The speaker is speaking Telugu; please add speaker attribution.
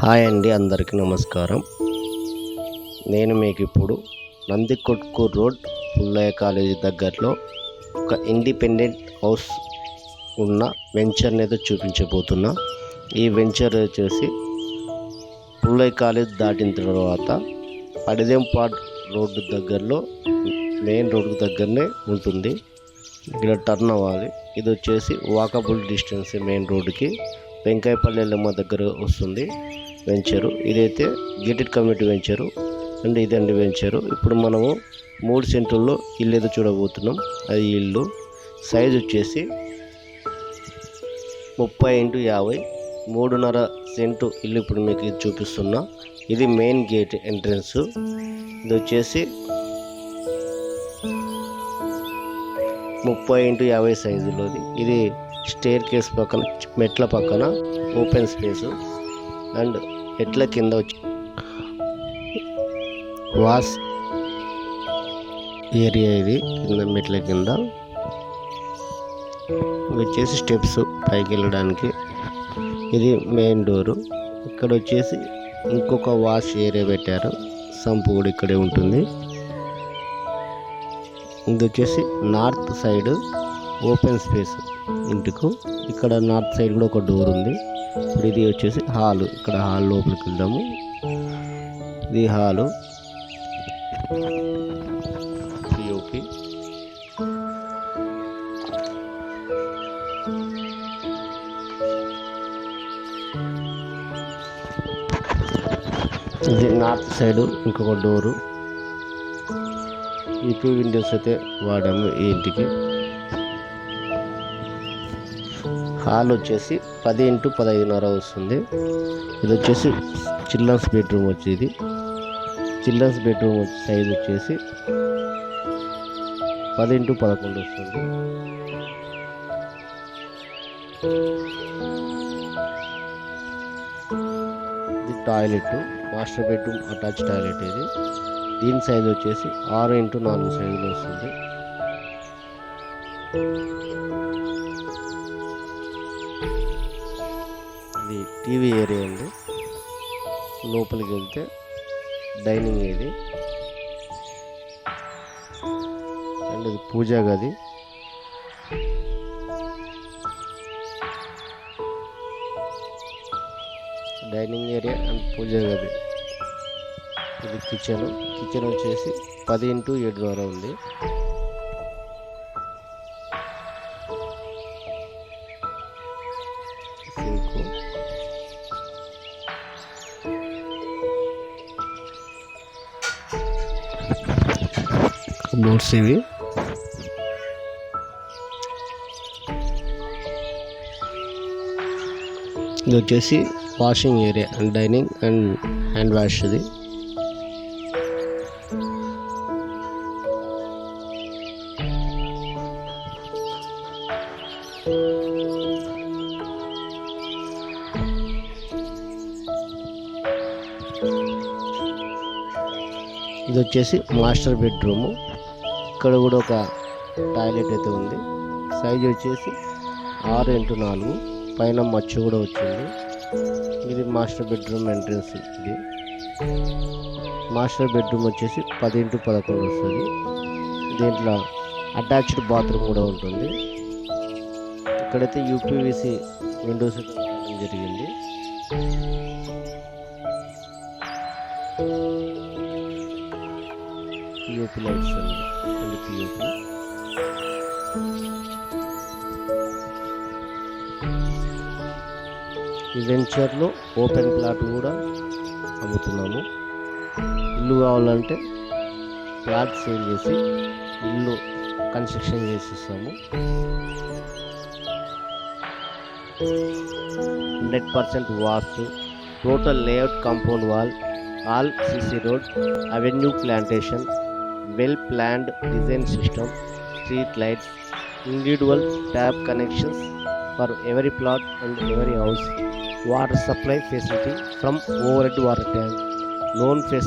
Speaker 1: హాయ్ అండి అందరికీ నమస్కారం. నేను మీకు ఇప్పుడు నందికొట్కూర్ రోడ్ పుల్లయ్య కాలేజీ దగ్గరలో ఒక ఇండిపెండెంట్ హౌస్ ఉన్న వెంచర్ని అయితే చూపించబోతున్నా. ఈ వెంచర్ వచ్చేసి పుల్లయ్య కాలేజ్ దాటిన తర్వాత పడిదెంపాడ్ రోడ్డు దగ్గరలో మెయిన్ రోడ్డు దగ్గరనే ఉంటుంది. ఇక్కడ టర్న్ అవ్వాలి. ఇది వచ్చేసి వాకబుల్ డిస్టెన్స్ మెయిన్ రోడ్డుకి. వెంకాయపల్లి ఎల్లమ్మ దగ్గర వస్తుంది వెంచరు ఇదైతే గేటెడ్ కమ్యూనిటీ వెంచరు అండ్ ఇదండి వెంచరు ఇప్పుడు మనము మూడు సెంటుల్లో ఇల్లు ఏదో చూడబోతున్నాం. అది ఇల్లు. సైజ్ వచ్చేసి ముప్పై ఇంటూ యాభై మూడున్నర సెంటు ఇల్లు ఇప్పుడు మీకు ఇది చూపిస్తున్నా. ఇది మెయిన్ గేట్ ఎంట్రన్స్ ఇది వచ్చేసి ముప్పై ఇంటూ యాభై సైజులోది ఇది స్టేర్ కేస్ పక్కన మెట్ల పక్కన ఓపెన్ స్పేస్ అండ్ ఎట్ల కింద వచ్చి వాస్ ఏరియా ఇది కింద మెట్ల కింద. వచ్చేసి స్టెప్స్ పైకి వెళ్ళడానికి. ఇది మెయిన్ డోరు. ఇక్కడ వచ్చేసి ఇంకొక వాష్ ఏరియా పెట్టారు. సంపు కూడా ఇక్కడే ఉంటుంది. ఇది వచ్చేసి నార్త్ సైడ్ ఓపెన్ స్పేస్ ఇంటికు. ఇక్కడ నార్త్ సైడ్ కూడా ఒక డోర్ ఉంది. ఇప్పుడు ఇది వచ్చేసి హాల్. ఇక్కడ హాల్ లోపలికి వెళ్దాము. ఇది హాలు. పిఓపి ఇది నార్త్ సైడ్ ఇంకొక డోరు. ఈ టూ విండోస్ అయితే వాడాము ఈ ఇంటికి. హాల్ వచ్చేసి పది ఇంటూ పదహైదున్నర వస్తుంది. ఇది వచ్చేసి చిల్డ్రన్స్ బెడ్రూమ్ వచ్చేది. చిల్డ్రన్స్ బెడ్రూమ్ సైజ్ వచ్చేసి పది ఇంటూ పదకొండు వస్తుంది. ఇది toilet master bedroom attach toilet ఇది. దీని సైజ్ వచ్చేసి ఆరు ఇంటూ నాలుగు సైజులో వస్తుంది. ఇది టీవీ ఏరియా అండి. లోపలికి వెళ్తే డైనింగ్ ఇది అండ్ ఇది పూజా గది. డైనింగ్ ఏరియా అండ్ పూజా గది. ఇది కిచెన్. కిచెన్ వచ్చేసి పది ఇంటూ ఏడు ద్వారా ఉంది. నోట్స్ ఇవి. ఇది వచ్చేసి washing area and dining and hand wash ఇది. ఇది వచ్చేసి మాస్టర్ బెడ్రూము ఇక్కడ కూడా ఒక టాయిలెట్ అయితే ఉంది. సైజ్ వచ్చేసి ఆరు ఇంటూ నాలుగు. పైన మచ్చు కూడా వచ్చింది. ఇది మాస్టర్ బెడ్రూమ్ ఎంట్రన్స్ ఇది. మాస్టర్ బెడ్రూమ్ వచ్చేసి పది ఇంటూ పదకొండు వస్తుంది. దీంట్లో అటాచ్డ్ బాత్రూమ్ కూడా ఉంటుంది. ఇక్కడైతే యూపీవీసీ విండోస్ జరిగింది. పిఓపి లైట్స్ అండి పిఓపి ఈ వెంచర్లో ఓపెన్ ప్లాట్ కూడా అమ్ముతున్నాము. ఇల్లు కావాలంటే ప్లాట్ సేల్ చేసి ఇల్లు కన్స్ట్రక్షన్ చేసి ఇస్తాము hundred percent vastu total layout compound wall all CC road avenue plantation well planned design system, street lights, individual tap connections for every plot and every house, water supply facility from overhead water tank, loan facility.